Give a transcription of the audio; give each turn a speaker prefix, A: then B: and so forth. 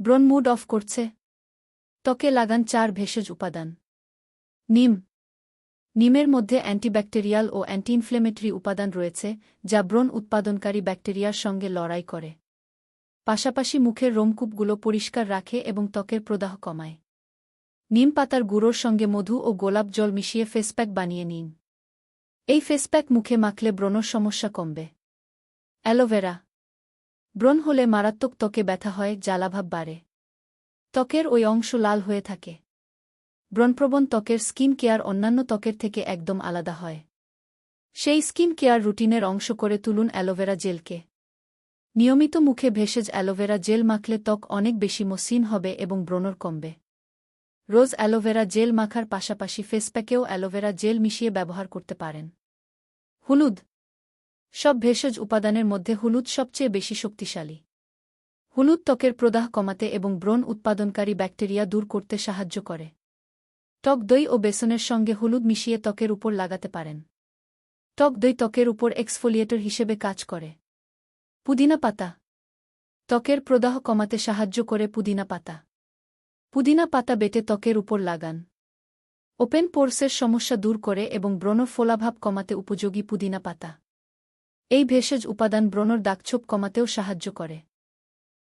A: ব্রণ mood of করছে। ত্বকে লাগান চার ভেষজ উপাদান। নিম। নিমের মধ্যে অ্যান্টিব্যাকটেরিয়াল ও অ্যান্টি ইনফ্লেমেটরি উপাদান রয়েছে, যা ব্রণ উৎপাদনকারী ব্যাকটেরিয়ার সঙ্গে লড়াই করে। পাশাপাশি মুখের রোমকূপগুলো পরিষ্কার রাখে এবং ত্বকের প্রদাহ কমায়। নিম পাতার গুঁড়োর সঙ্গে মধু ও গোলাপ জল মিশিয়ে ফেসপ্যাক বানিয়ে নিন। এই ফেসপ্যাক মুখে মাখলে ব্রণর সমস্যা কমবে। অ্যালোভেরা। ব্রণ হলে মারাত্মক ত্বকে ব্যথা হয় জ্বালাভাব বাড়ে। ত্বকের ওই অংশ লাল হয়ে থাকে। ব্রণপ্রবণ ত্বকের স্কিন কেয়ার অন্যান্য ত্বকের থেকে একদম আলাদা হয়। সেই স্কিন কেয়ার রুটিনের অংশ করে তুলুন অ্যালোভেরা জেলকে। নিয়মিত মুখে ভেষজ অ্যালোভেরা জেল মাখলে ত্বক অনেক বেশি মসৃণ হবে এবং ব্রণর কমবে। রোজ অ্যালোভেরা জেল মাখার পাশাপাশি ফেসপ্যাকেও অ্যালোভেরা জেল মিশিয়ে ব্যবহার করতে পারেন। হলুদ সব ভেষজ উপাদানের মধ্যে হলুদ সবচেয়ে বেশি শক্তিশালী। হলুদ ত্বকের প্রদাহ কমাতে এবং ব্রণ উৎপাদনকারী ব্যাকটেরিয়া দূর করতে সাহায্য করে। টক দই ও বেসনের সঙ্গে হলুদ মিশিয়ে ত্বকের উপর লাগাতে পারেন। টক দই ত্বকের উপর এক্সফোলিয়েটর হিসেবে কাজ করে। পুদিনা পাতা। ত্বকের প্রদাহ কমাতে সাহায্য করে পুদিনা পাতা। পুদিনা পাতা বেটে ত্বকের উপর লাগান। ওপেন পোর্সের সমস্যা দূর করে এবং ব্রণ ফোলাভাব কমাতে উপযোগী পুদিনা পাতা। এই ভেষজ উপাদান ব্রণর দাগছোপ কমাতেও সাহায্য করে।